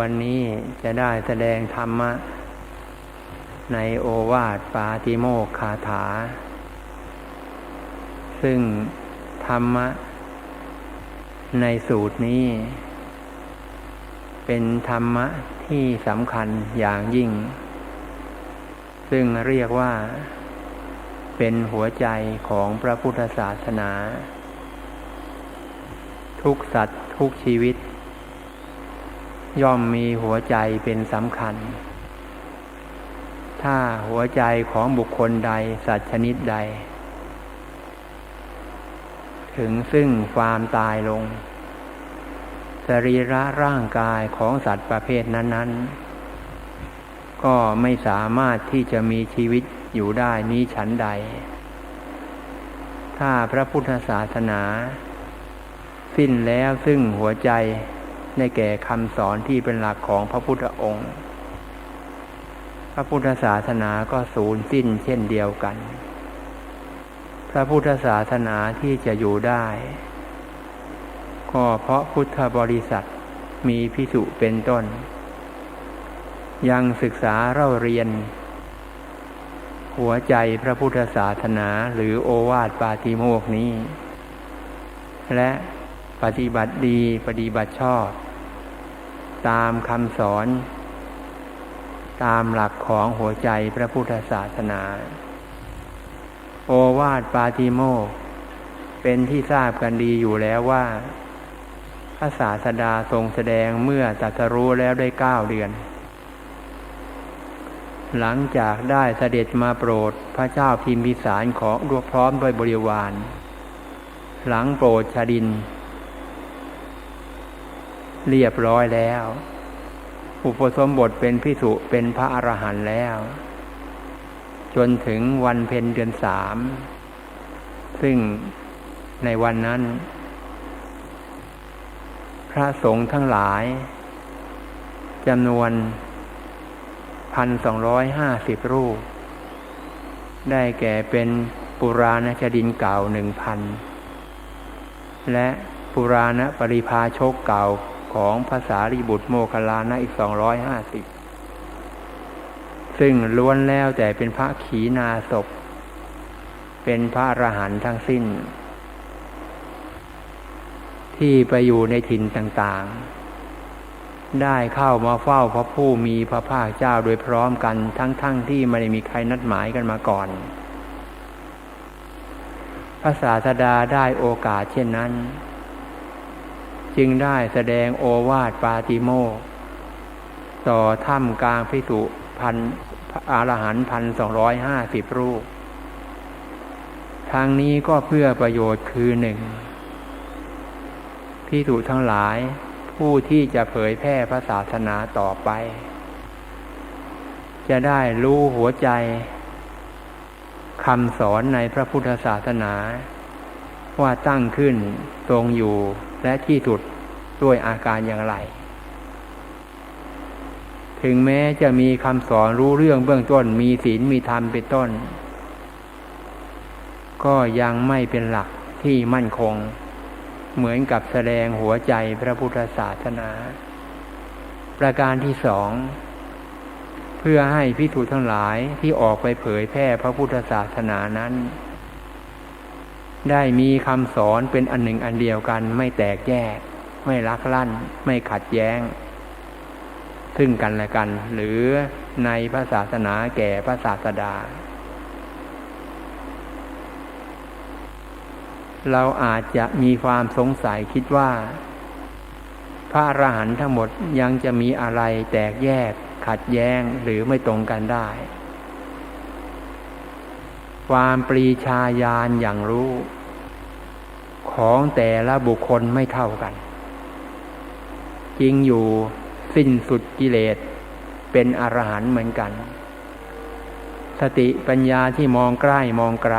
วันนี้จะได้แสดงธรรมะ ในโอวาทปาติโมกคาถา ซึ่งธรรมะ ในสูตรนี้ เป็นธรรมะที่สำคัญอย่างยิ่ง ซึ่งเรียกว่า เป็นหัวใจของพระพุทธศาสนา ทุกสัตว์ทุกชีวิต ย่อมมีหัวใจเป็นสำคัญ ถ้าหัวใจของบุคคลใดสัตว์ชนิดใด ถึงซึ่งความตายลง สรีระร่างกายของสัตว์ประเภทนั้น ๆ ก็ไม่สามารถที่จะมีชีวิตอยู่ได้นี้ฉันใด ถ้าพระพุทธศาสนา สิ้นแล้วซึ่งหัวใจ ในแก่คำสอนที่เป็นหลักของพระพุทธองค์ พระพุทธศาสนาก็สูญสิ้นเช่นเดียวกัน พระพุทธศาสนาที่จะอยู่ได้ ก็เพราะพุทธบริษัทมีพิสุเป็นต้น ยังศึกษาเล่าเรียน หัวใจพระพุทธศาสนาหรือโอวาทปาติโมกนี้ และปฏิบัติดีปฏิบัติชอบ ตามคำสอน ตามหลักของหัวใจพระพุทธศาสนา โอวาทปาติโมกเป็นที่ทราบกันดีอยู่แล้วว่าพระศาสดาทรงแสดงเมื่อตัสรู้แล้วได้เก้าเดือน หลังจากได้เสด็จมาโปรดพระเจ้าพิมพิสารของรวบพร้อมด้วยบริวาร หลังโปรดชาดิน เรียบร้อยแล้ว อุปสมบทเป็นพิสุเป็นพระอรหันต์แล้ว จนถึงวันเพ็ญเดือนสาม ซึ่งในวันนั้น พระสงฆ์ทั้งหลายจำนวนพันสองร้อยห้าสิบรูป ได้แก่เป็นปุราณชดินเก่าหนึ่งพันและปุราณปริพาชกเก่า ของภาษาริบุตรโมคลานะอีกสองร้อยห้าสิบซึ่งล้วนแล้วแต่เป็นพระขีณาศพเป็นพระอรหันต์ทั้งสิ้น ที่ไปอยู่ในถิ่นต่างๆ ได้เข้ามาเฝ้าพระผู้มีพระภาคเจ้าโดยพร้อมกันทั้งๆทที่ไม่ได้มีใครนัดหมายกันมาก่อน พระศาสดาได้โอกาสเช่นนั้น จึงได้แสดงโอวาทปาติโมต่อถ้ำกลางพิสุพันอารหันพันสองร้อยห้าสิบรูป ทางนี้ก็เพื่อประโยชน์คือหนึ่งพิสุทั้งหลาย ผู้ที่จะเผยแพร่พระศาสนาต่อไป จะได้รู้หัวใจคำสอนในพระพุทธศาสนา ว่าตั้งขึ้น ทรงอยู่ และที่สุดด้วยอาการอย่างไร ถึงแม้จะมีคำสอนรู้เรื่องเบื้องต้น มีศีลมีธรรมเป็นต้น ก็ยังไม่เป็นหลักที่มั่นคง เหมือนกับแสดงหัวใจพระพุทธศาสนา ประการที่สองเพื่อให้พิสูทั้งหลายที่ออกไปเผยแพร่พระพุทธศาสนานั้น ได้มีคำสอนเป็นอันหนึ่งอันเดียวกัน ไม่แตกแยก ไม่ลักลั่น ไม่ขัดแย้ง ซึ่งกันและกัน หรือในพระศาสนาแก่พระศาสดา เราอาจจะมีความสงสัยคิดว่า พระอรหันต์ทั้งหมดยังจะมีอะไรแตกแยก ขัดแย้งหรือไม่ตรงกันได้ ความปรีชาญาณอย่างรู้ ของแต่ละบุคคลไม่เท่ากัน จริงอยู่สิ้นสุดกิเลส เป็นอรหันต์เหมือนกัน สติปัญญาที่มองใกล้มองไกล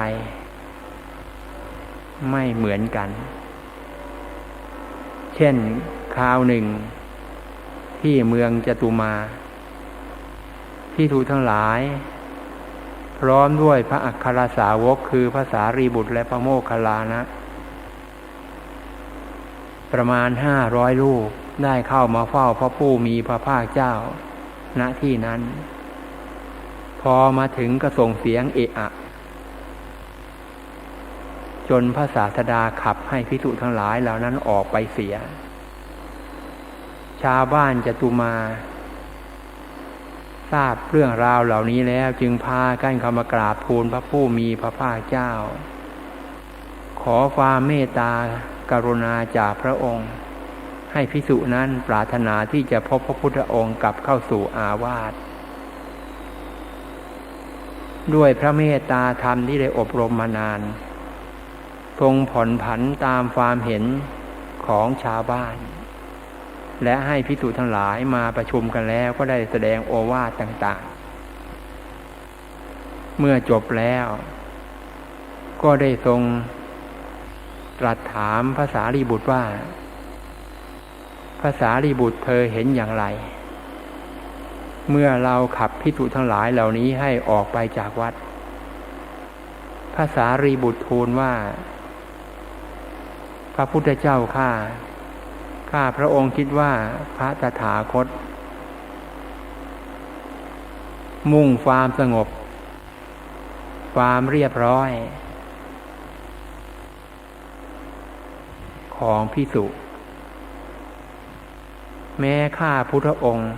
ไม่เหมือนกัน เช่นคราวหนึ่ง ที่เมืองจตุมาที่ทูทั้งหลาย พร้อมด้วยพระอัครสาวกคือภาษารีบุตรและพระโมคคัลลานะ ประมาณห้าร้อยลูกได้เข้ามาเฝ้าพระผู้มีพระภาคเจ้า ณที่นั้น พอมาถึงก็ส่งเสียงเอะอะ จนพระศาสดาขับให้พิสุทั้งหลายเหล่านั้นออกไปเสีย ชาวบ้านจตุมา ทราบเรื่องราวเหล่านี้แล้วจึงพากันเข้ามากราบทูลพระผู้มีพระภาคเจ้า ขอความเมตตากรุณาจากพระองค์ ให้พิสุนั้นปรารถนาที่จะพบพระพุทธองค์กลับเข้าสู่อาวาสด้วยพระเมตตาธรรมที่ได้อบรมมานาน ทรงผ่อนผันตามความเห็นของชาวบ้าน และให้พิสูจน์ทั้งหลายมาประชุมกันแล้วก็ได้แสดงโอวาทต่าง ๆ เมื่อจบแล้ว ก็ได้ทรงตรัสถามภาษารีบุตรว่า ภาษารีบุตรเธอเห็นอย่างไร เมื่อเราขับพิสุทั้งหลายเหล่านี้ให้ออกไปจากวัด ภาษารีบุตรทูลว่า พระพุทธเจ้าข้า ข้าพระองค์คิดว่าพระตถาคต มุ่งความสงบ ความเรียบร้อย ของพิสุแม้ข้าพุทธองค์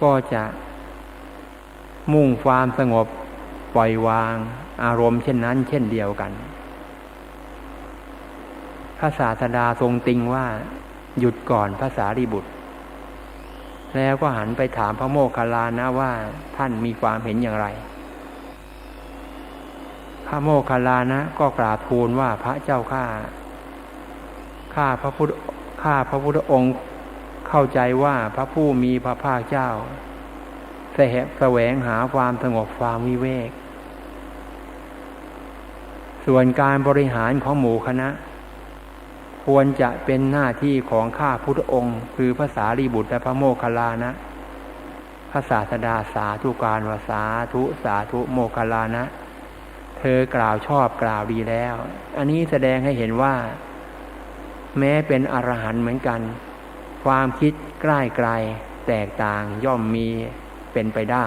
ก็จะมุ่งความสงบปล่อยวางอารมณ์เช่นนั้น เช่นเดียวกัน พระศาสดาทรงติงว่าหยุดก่อนภาษารีบุตร แล้วก็หันไปถามพระโมคคัลลานะว่าท่านมีความเห็นอย่างไร พระโมคคัลลานะก็กราบทูลว่าพระเจ้าข้าข้าพระพุทธข้าพระพุทธองค์เข้าใจว่าพระผู้มีพระภาคเจ้าแสหแสวงหาความสงบความวิเวก ส่วนการบริหารของหมู่คณะ ควรจะเป็นหน้าที่ของข้าพุทธองค์ คือภาษารีบุตรและพระโมคคัลลานะพระศาสดาสาธุการวาสาธุสาธุโมคคัลลานะ เธอกล่าวชอบกล่าวดีแล้ว อันนี้แสดงให้เห็นว่า แม้เป็นอรหันต์เหมือนกัน ความคิดใกล้ไกลแตกต่างย่อมมีเป็นไปได้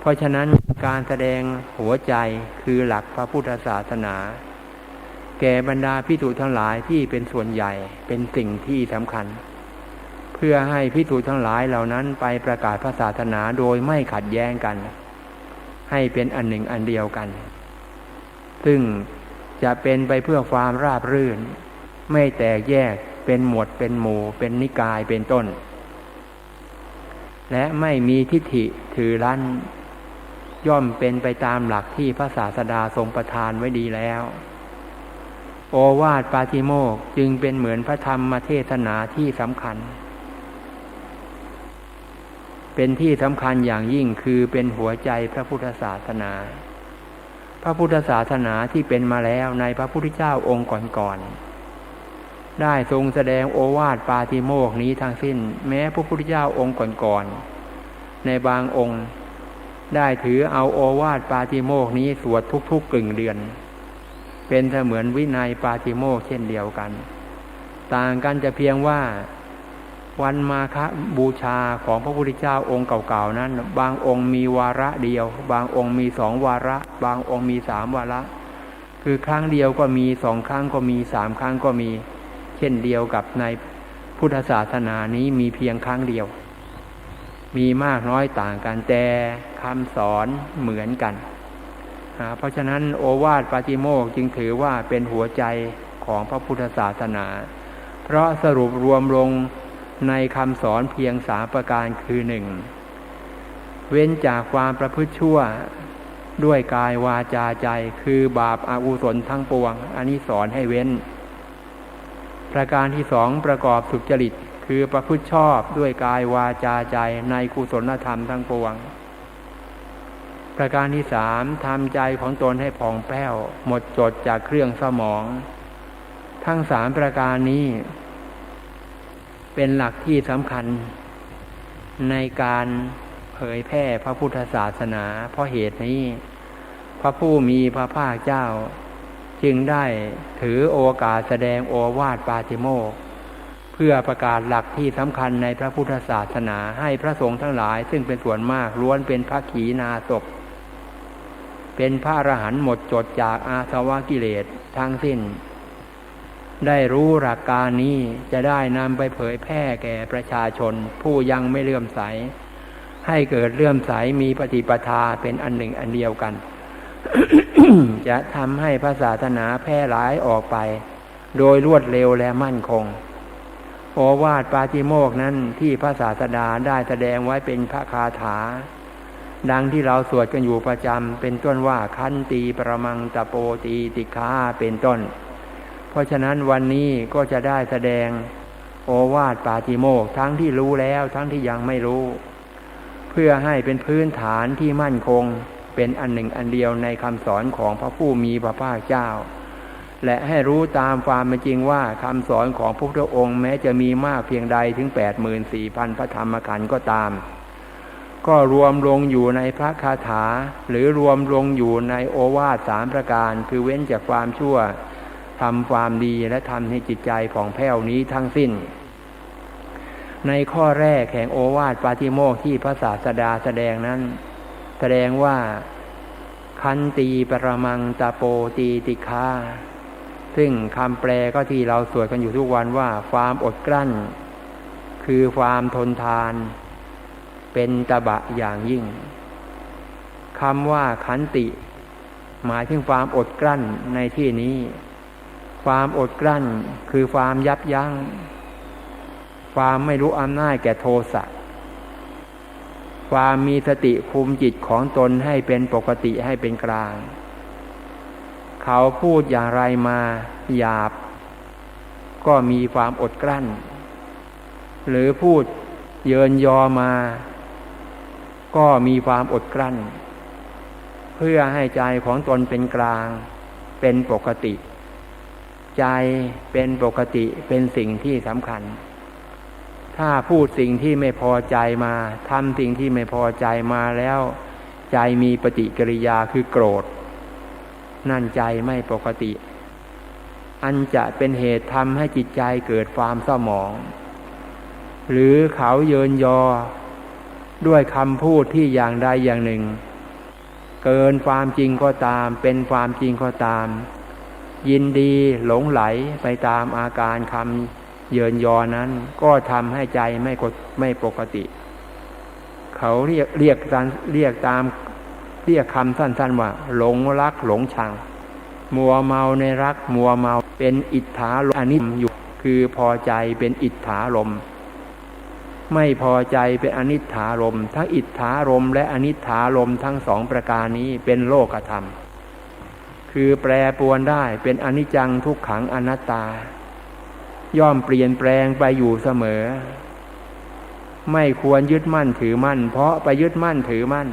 เพราะฉะนั้นการแสดงหัวใจคือหลักพระพุทธศาสนา แก่บรรดาพิสูจทั้งหลายที่เป็นส่วนใหญ่เป็นสิ่งที่สำคัญ เพื่อให้พิสูจทั้งหลายเหล่านั้นไปประกาศพระศาสนาโดยไม่ขัดแย้งกัน ให้เป็นอันหนึ่งอันเดียวกัน ซึ่งจะเป็นไปเพื่อความราบรื่น ไม่แตกแยกเป็นหมวดเป็นหมู่ เป็นนิกายเป็นต้น และไม่มีทิฏฐิถือรั้น ย่อมเป็นไปตามหลักที่พระศาสดาทรงประทานไว้ดีแล้ว โอวาทปาติโมกจึงเป็นเหมือนพระธรรมเทศนาที่สำคัญ เป็นที่สำคัญอย่างยิ่งคือเป็นหัวใจพระพุทธศาสนา พระพุทธศาสนาที่เป็นมาแล้วในพระพุทธเจ้าองค์ก่อนๆได้ทรงแสดงโอวาทปาติโมกนี้ทั้งสิ้น แม้พระพุทธเจ้าองค์ก่อนๆในบางองค์ ได้ถือเอาโอวาทปาติโมกนี้สวดทุกๆกึ่งเดือน เป็นเสมือนวินัยปาติโมกเช่นเดียวกัน ต่างกันจะเพียงว่าวันมาคบูชาของพระพุทธเจ้าองค์เก่าๆนั้น บางองค์มีวาระเดียว บางองค์มีสองวาระ บางองค์มีสามวาระ คือครั้งเดียวก็มีสองครั้งก็มีสามครั้งก็มี เช่นเดียวกับในพุทธศาสนานี้มีเพียงครั้งเดียว มีมากน้อยต่างกันแต่คำสอนเหมือนกัน เพราะฉะนั้นโอวาทปาติโมกจึงถือว่าเป็นหัวใจของพระพุทธศาสนา เพราะสรุปรวมลงในคำสอนเพียงสามประการคือหนึ่งเว้นจากความประพฤติชั่วด้วยกายวาจาใจคือบาปอากุศลทั้งปวง อันนี้สอนให้เว้น ประการที่สองประกอบสุจริต คือประพฤติชอบด้วยกายวาจาใจในกุศลธรรมทั้งปวง ประการที่สามทำใจของตนให้ผ่องแผ้ว หมดจดจากเครื่องสมอง ทั้งสามประการนี้ เป็นหลักที่สำคัญ ในการเผยแพร่พระพุทธศาสนา เพราะเหตุนี้ พระผู้มีพระภาคเจ้า จึงได้ถือโอกาสแสดงโอวาทปาติโมกเพื่อพื่อประกาศหลักที่สำคัญในพระพุทธศาสนาให้พระสงฆ์ทั้งหลาย ซึ่งเป็นส่วนมากล้วนเป็นพระขีณาสพ เป็นพระอรหันต์หมดจดจากอาสวะกิเลสทั้งสิ้น ได้รู้หลักการนี้จะได้นำไปเผยแพร่แก่ประชาชน ผู้ยังไม่เลื่อมใส ให้เกิดเลื่อมใสมีปฏิปทาเป็นอันหนึ่งอันเดียวกัน จะทำให้พระศาสนาแพร่หลายออกไป โดยรวดเร็วและมั่นคงโอวาทปาติโมกนั้นที่พระศาสดาได้แสดงไว้เป็นพระคาถา ดังที่เราสวดกันอยู่ประจำเป็นต้นว่าคันตีประมังตะโปตีติคาเป็นต้น เพราะฉะนั้นวันนี้ก็จะได้แสดงโอวาทปาติโมกทั้งที่รู้แล้วทั้งที่ยังไม่รู้ เพื่อให้เป็นพื้นฐานที่มั่นคงเป็นอันหนึ่งอันเดียวในคำสอนของพระผู้มีพระภาคเจ้า และให้รู้ตามความเป็นจริงว่าคำสอนของพระพุทธองค์แม้จะมีมากเพียงใดถึงแปดหมื่นสี่พันพระธรรมขันธ์ก็ตาม ก็รวมลงอยู่ในพระคาถา หรือรวมลงอยู่ในโอวาทสามประการ คือเว้นจากความชั่วทำความดีและทำให้จิตใจของแผ้วนี้ทั้งสิ้น ในข้อแรกแห่งโอวาทปาติโมกข์ที่พระศาสดาแสดงนั้น แสดงว่าคันตีปรมังตาโปตีติคาซึ่งคำแปลก็ที่เราสวดกันอยู่ทุกวันว่าความอดกลั้น คือความทนทาน เป็นตบะอย่างยิ่งคำว่าขันติ หมายถึงความอดกลั้นในที่นี้ ความอดกลั้นคือความยับยัง้ง ความไม่รู้อำนาจแก่โทสะความมีสติคุมจิตของตนให้เป็นปกติให้เป็นกลาง เขาพูดอย่างไรมาหยาบ ก็มีความอดกลั้น หรือพูดเยินยอมา ก็มีความอดกลั้น เพื่อให้ใจของตนเป็นกลาง เป็นปกติ ใจเป็นปกติเป็นสิ่งที่สำคัญ ถ้าพูดสิ่งที่ไม่พอใจมาทำสิ่งที่ไม่พอใจมาแล้ว ใจมีปฏิกิริยาคือโกรธ นั่นใจไม่ปกติ อันจะเป็นเหตุทำให้จิตใจเกิดความเศร้าหมอง หรือเขาเยินยอ ด้วยคำพูดที่อย่างใดอย่างหนึ่ง เกินความจริงก็ตาม เป็นความจริงก็ตาม ยินดีหลงไหลไปตามอาการคำเยินยอนั้น ก็ทำให้ใจไม่กดไม่ปกติ เขาเรียกเรียกตามเรียกตามเรียกคำสั้นๆว่า หลงรักหลงชัง มัวเมาในรัก มัวเมาเป็นอิทธาลมอันิจอยู่คือพอใจเป็นอิทธาลม ไม่พอใจเป็นอนิจฐารมทั้งอิทธารมและอนิจฐารมทั้งสองประการนี้เป็นโลกธรรม คือแปรปวนได้เป็นอนิจจังทุกขังอนัตตา ย่อมเปลี่ยนแปลงไปอยู่เสมอ ไม่ควรยึดมั่นถือมั่น เพราะไปยึดมั่นถือมั่น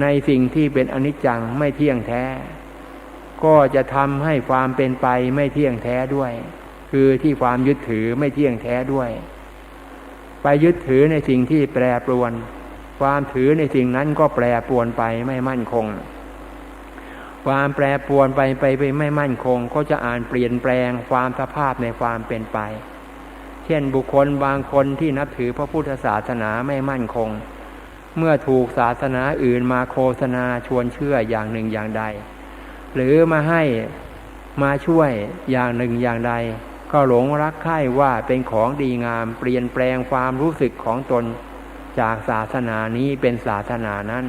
ในสิ่งที่เป็นอนิจจังไม่เที่ยงแท้ ก็จะทำให้ความเป็นไปไม่เที่ยงแท้ด้วย คือที่ความยึดถือไม่เที่ยงแท้ด้วย ไปยึดถือในสิ่งที่แปรปรวน ความถือในสิ่งนั้นก็แปรปรวนไปไม่มั่นคง ความแปรปรวนไปไปไปไม่มั่นคง ก็จะอ่านเปลี่ยนแปลงความสภาพในความเป็นไป เช่นบุคคลบางคนที่นับถือพระพุทธศาสนาไม่มั่นคง เมื่อถูกศาสนาอื่นมาโฆษณาชวนเชื่ออย่างหนึ่งอย่างใด หรือมาให้มาช่วยอย่างหนึ่งอย่างใด ก็หลงรักใคร่ว่าเป็นของดีงามเปลี่ยนแปลงความรู้สึกของตนจากศาสนานี้เป็นศาสนานั้น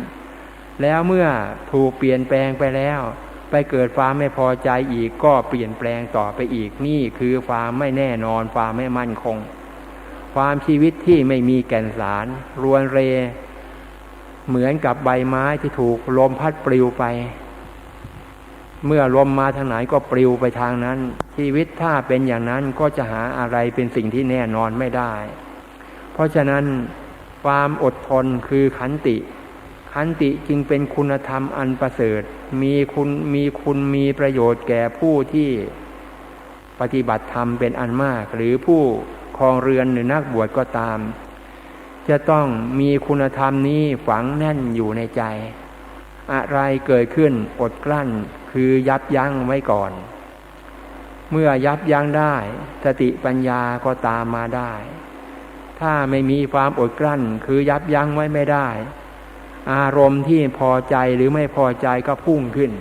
แล้วเมื่อถูกเปลี่ยนแปลงไปแล้ว ไปเกิดความไม่พอใจอีกก็เปลี่ยนแปลงต่อไปอีกนี่คือความไม่แน่นอนความไม่มั่นคง ความชีวิตที่ไม่มีแก่นสารรวนเร เหมือนกับใบไม้ที่ถูกลมพัดปลิวไป เมื่อลมมาทางไหนก็ปลิวไปทางนั้น ชีวิตถ้าเป็นอย่างนั้นก็จะหาอะไรเป็นสิ่งที่แน่นอนไม่ได้ เพราะฉะนั้นความอดทนคือขันติ ขันติจึงเป็นคุณธรรมอันประเสริฐ มีคุณมีคุณมีประโยชน์แก่ผู้ที่ปฏิบัติธรรมเป็นอันมาก หรือผู้ครองเรือนหรือนักบวชก็ตาม จะต้องมีคุณธรรมนี้ฝังแน่นอยู่ในใจ อะไรเกิดขึ้นอดกลั้นคือยับยั้งไว้ก่อน เมื่อยับยั้งได้ สติปัญญาก็ตามมาได้ ถ้าไม่มีความอดกลั้น คือยับยั้งไว้ไม่ได้ อารมณ์ที่พอใจหรือไม่พอใจก็พุ่งขึ้น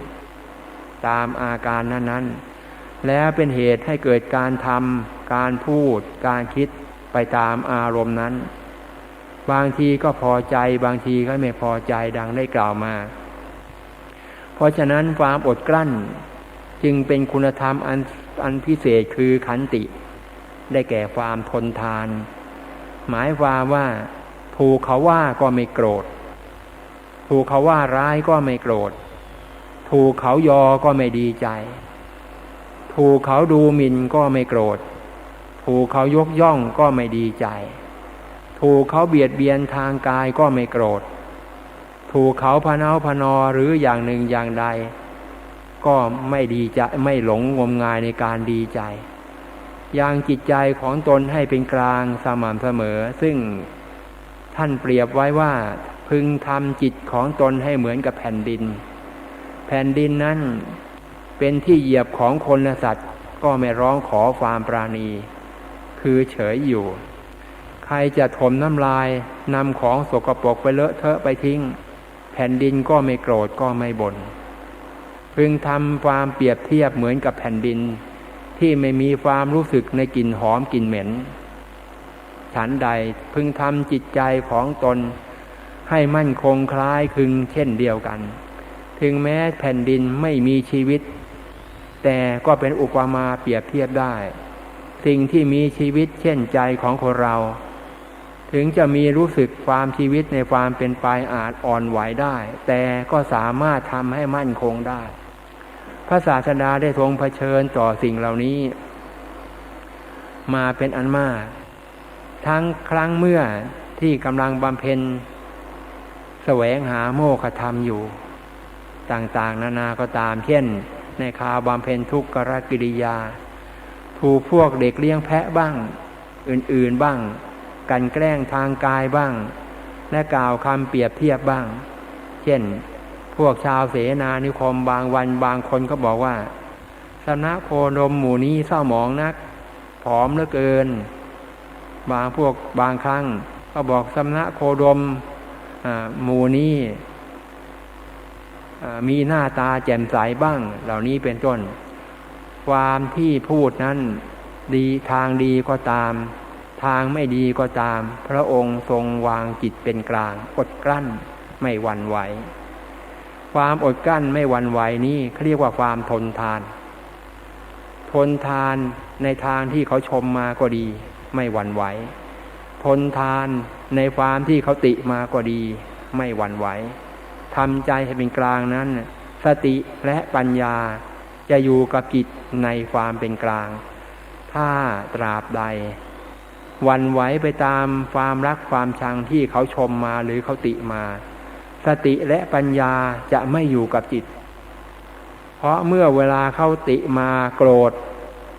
ตามอาการนั้นๆ แล้วเป็นเหตุให้เกิดการทำการพูด การคิดไปตามอารมณ์นั้น บางทีก็พอใจ บางทีก็ไม่พอใจดังได้กล่าวมา เพราะฉะนั้นความอดกลั้นจึงเป็นคุณธรรมอันอันพิเศษคือขันติ ได้แก่ความทนทาน หมายความว่าถูกเขาว่าก็ไม่โกรธ ถูกเขาว่าร้ายก็ไม่โกรธ ถูกเขายอก็ไม่ดีใจ ถูกเขาดูหมิ่นก็ไม่โกรธ ถูกเขายกย่องก็ไม่ดีใจ ถูกเขาเบียดเบียนทางกายก็ไม่โกรธ ถูกเขาพนาพนอหรืออย่างหนึ่งอย่างใด ก็ไม่ดีใจไม่หลงงมงายในการดีใจ อย่างจิตใจของตนให้เป็นกลางสม่ำเสมอ ซึ่งท่านเปรียบไว้ว่าพึงทำจิตของตนให้เหมือนกับแผ่นดิน แผ่นดินนั้นเป็นที่เหยียบของคนและสัตว์ก็ไม่ร้องขอความปราณี คือเฉยอยู่ ใครจะถมน้ำลายนำของสกปรกไปเลอะเทอะไปทิ้ง แผ่นดินก็ไม่โกรธก็ไม่บน่นพึงทำความเปรียบเทียบเหมือนกับแผ่นดิน ที่ไม่มีความรู้สึกในกลิ่นหอมกลิ่นเหม็น ฉันใดพึงทำจิตใจของตน ให้มั่นคงคล้ายคึงเช่นเดียวกัน ถึงแม้แผ่นดินไม่มีชีวิต แต่ก็เป็นอุปมาเปรียบเทียบได้ สิ่งที่มีชีวิตเช่นใจของคนเรา ถึงจะมีรู้สึกความชีวิตในความเป็นไปอาจอ่อนไหวได้ แต่ก็สามารถทำให้มั่นคงได้ พระศาสดาได้ทรงเผชิญต่อสิ่งเหล่านี้ มาเป็นอันมาก ทั้งครั้งเมื่อที่กำลังบำเพ็ญแสวงหาโมฆะธรรมอยู่ ต่างๆ นานาก็ตามเช่น ในคาบำเพ็ญทุกขกิริยา ถูกพวกเด็กเลี้ยงแพะบ้าง อื่นๆบ้าง กันแกล้งทางกายบ้าง และกล่าวคำเปรียบเทียบบ้าง เช่น พวกชาวเสนานิคมบางวันบางคนก็บอกว่าสำนักโคนมหมู่นี้เศร้าหมองนัก ผอมเหลือเกิน บางพวกบางครั้ง ก็บอกสำนักโคดมหมู่นี้มีหน้าตาแจ่มใสบ้าง เหล่านี้เป็นต้น ความที่พูดนั้น ดีทางดีก็ตาม ทางไม่ดีก็ตาม พระองค์ทรงวางจิตเป็นกลาง อดกลั้นไม่หวั่นไหว ความอดกลั้นไม่หวั่นไหวนี้เขาเรียกว่าความทนทาน ทนทานในทางที่เขาชมมาก็ดี ไม่หวั่นไหว ทนทานในความที่เขาติมาก็ดี ไม่หวั่นไหวทำใจให้เป็นกลางนั้น สติและปัญญาจะอยู่กับกิจในความเป็นกลาง ถ้าตราบใด วันไหวไปตามความรักความชังที่เขาชมมาหรือเขาติมา สติและปัญญาจะไม่อยู่กับจิต เพราะเมื่อเวลาเข้าติมาโกรธ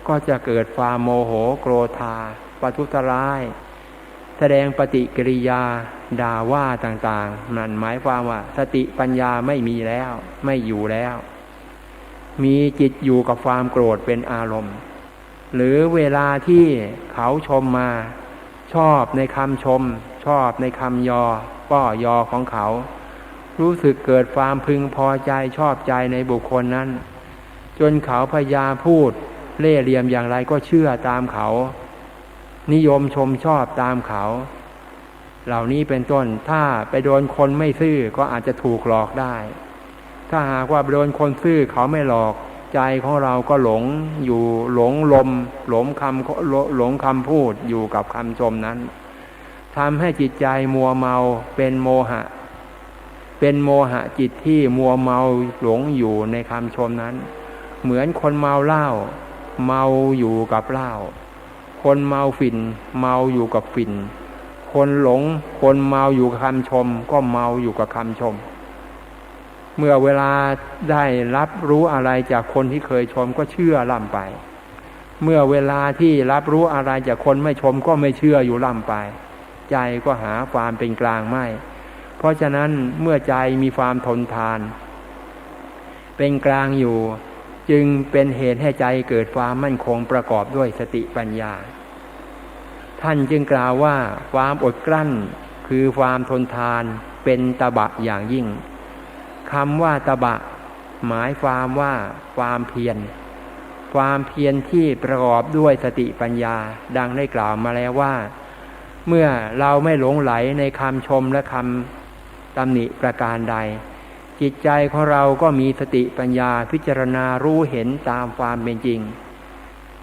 ก็จะเกิดความโมโหโกรธาปทุสร้าย แสดงปฏิกิริยาด่าว่าต่างๆ นั่นหมายความว่า สติปัญญาไม่มีแล้ว ไม่อยู่แล้ว มีจิตอยู่กับความโกรธเป็นอารมณ์ หรือเวลาที่เขาชมมา ชอบในคำชม ชอบในคำยอ ป้อยอของเขา รู้สึกเกิดความพึงพอใจชอบใจในบุคคลนั้น จนเขาพยาพูด เล่เหลี่ยมอย่างไรก็เชื่อตามเขา นิยมชมชอบตามเขา เหล่านี้เป็นต้นถ้าไปโดนคนไม่ซื่อก็อาจจะถูกหลอกได้ ถ้าหากว่าโดนคนซื่อเขาไม่หลอก ใจของเราก็หลงอยู่หลงลม หลงคำหลงคำพูดอยู่กับคำชมนั้นทำให้จิตใจมัวเมาเป็นโมหะ เป็นโมหะจิตที่มัวเมาหลงอยู่ในคำชมนั้น เหมือนคนเมาเหล้าเมาอยู่กับเหล้าคนเมาฝิ่น เมาอยู่กับฝิ่น คนหลงคนเมาอยู่กับคำชม ก็เมาอยู่กับคำชม เมื่อเวลาได้รับรู้อะไรจากคนที่เคยชมก็เชื่อล่ำไป เมื่อเวลาที่รับรู้อะไรจากคนไม่ชมก็ไม่เชื่ออยู่ล่ำไป ใจก็หาความเป็นกลางไม่ เพราะฉะนั้นเมื่อใจมีความทนทาน เป็นกลางอยู่ จึงเป็นเหตุให้ใจเกิดความมั่นคงประกอบด้วยสติปัญญา ท่านจึงกล่าวว่าความอดกลั้นคือความทนทานเป็นตบะอย่างยิ่ง คำว่าตบะ หมายความว่าความเพียร ความเพียรที่ประกอบด้วยสติปัญญา ดังได้กล่าวมาแล้วว่า เมื่อเราไม่หลงไหลในคำชมและคำตำหนิประการใด จิตใจของเราก็มีสติปัญญาพิจารณารู้เห็นตามความเป็นจริง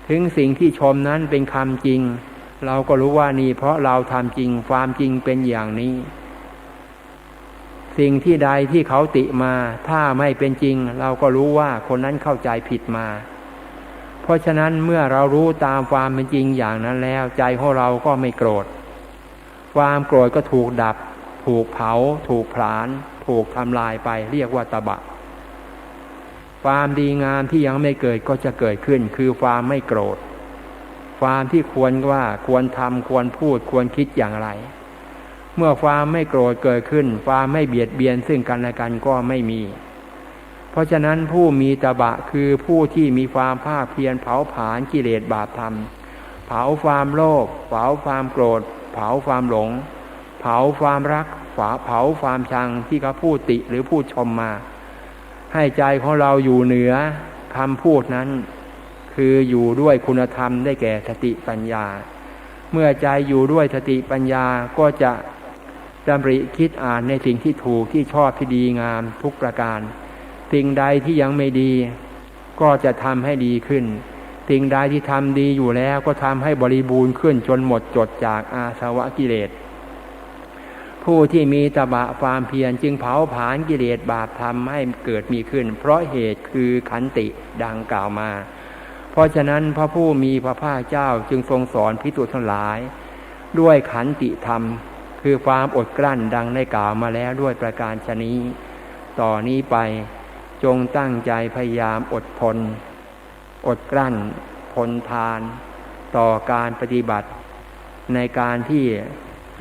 ถึงสิ่งที่ชมนั้นเป็นคำจริง เราก็รู้ว่านี่เพราะเราทำจริงความจริงเป็นอย่างนี้ สิ่งที่ใดที่เขาติมา ถ้าไม่เป็นจริง เราก็รู้ว่าคนนั้นเข้าใจผิดมา เพราะฉะนั้นเมื่อเรารู้ตามความเป็นจริงอย่างนั้นแล้ว ใจของเราก็ไม่โกรธ ความโกรธก็ถูกดับ ถูกเผา ถูกผลาญถูกทำลายไป เรียกว่าตบะ ความดีงามที่ยังไม่เกิดก็จะเกิดขึ้น คือความไม่โกรธ ความที่ควรว่าควรทำควรพูดควรคิดอย่างไร เมื่อความไม่โกรธเกิดขึ้น ความไม่เบียดเบียนซึ่งกันและกันก็ไม่มี เพราะฉะนั้นผู้มีตบะคือผู้ที่มีความภาคเพียรเผาผลาญกิเลสบาปธรรม เผาความโลภเผาความโกรธ เผาความหลง เผาความรักฝาเผาความชังที่เขาพูดติหรือพูดชมมา ให้ใจของเราอยู่เหนือคำพูดนั้น คืออยู่ด้วยคุณธรรมได้แก่สติปัญญา เมื่อใจอยู่ด้วยสติปัญญาก็จะ ดำริคิดอ่านในสิ่งที่ถูกที่ชอบที่ดีงามทุกประการ สิ่งใดที่ยังไม่ดี ก็จะทำให้ดีขึ้น สิ่งใดที่ทำดีอยู่แล้วก็ทำให้บริบูรณ์ขึ้นจนหมดจดจากอาสวะกิเลส ผู้ที่มีตบะความเพียรจึงเผาผลาญกิเลสบาปทำให้เกิดมีขึ้น เพราะเหตุคือขันติดังกล่าวมา เพราะฉะนั้นพระผู้มีพระภาคเจ้าจึงทรงสอนพิสุทั้งหลาย ด้วยขันติธรรม คือความอดกลั้นดังได้กล่าวมาแล้วด้วยประการชนี้ ต่อนนี้ไปจงตั้งใจพยายามอดทน อดกลั้นทนทาน ต่อการปฏิบัติ ในการที่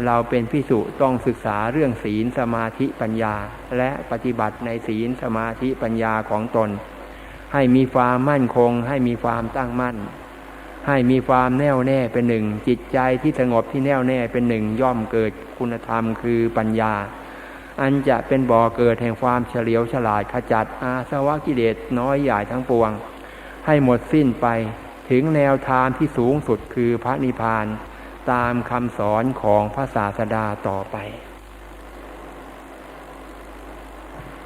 เราเป็นพิสุต้องศึกษาเรื่องศีลสมาธิปัญญา และปฏิบัติในศีลสมาธิปัญญาของตน ให้มีความมั่นคง ให้มีความตั้งมั่น ให้มีความแน่วแน่เป็นหนึ่ง จิตใจที่สงบที่แน่วแน่เป็นหนึ่ง ย่อมเกิดคุณธรรมคือปัญญา อันจะเป็นบ่อเกิดแห่งความเฉลียวฉลาดขจัดอาสวะกิเลสน้อยใหญ่ทั้งปวง ให้หมดสิ้นไปถึงแนวทางที่สูงสุดคือพระนิพพาน ตามคำสอนของพระศาสดาต่อไป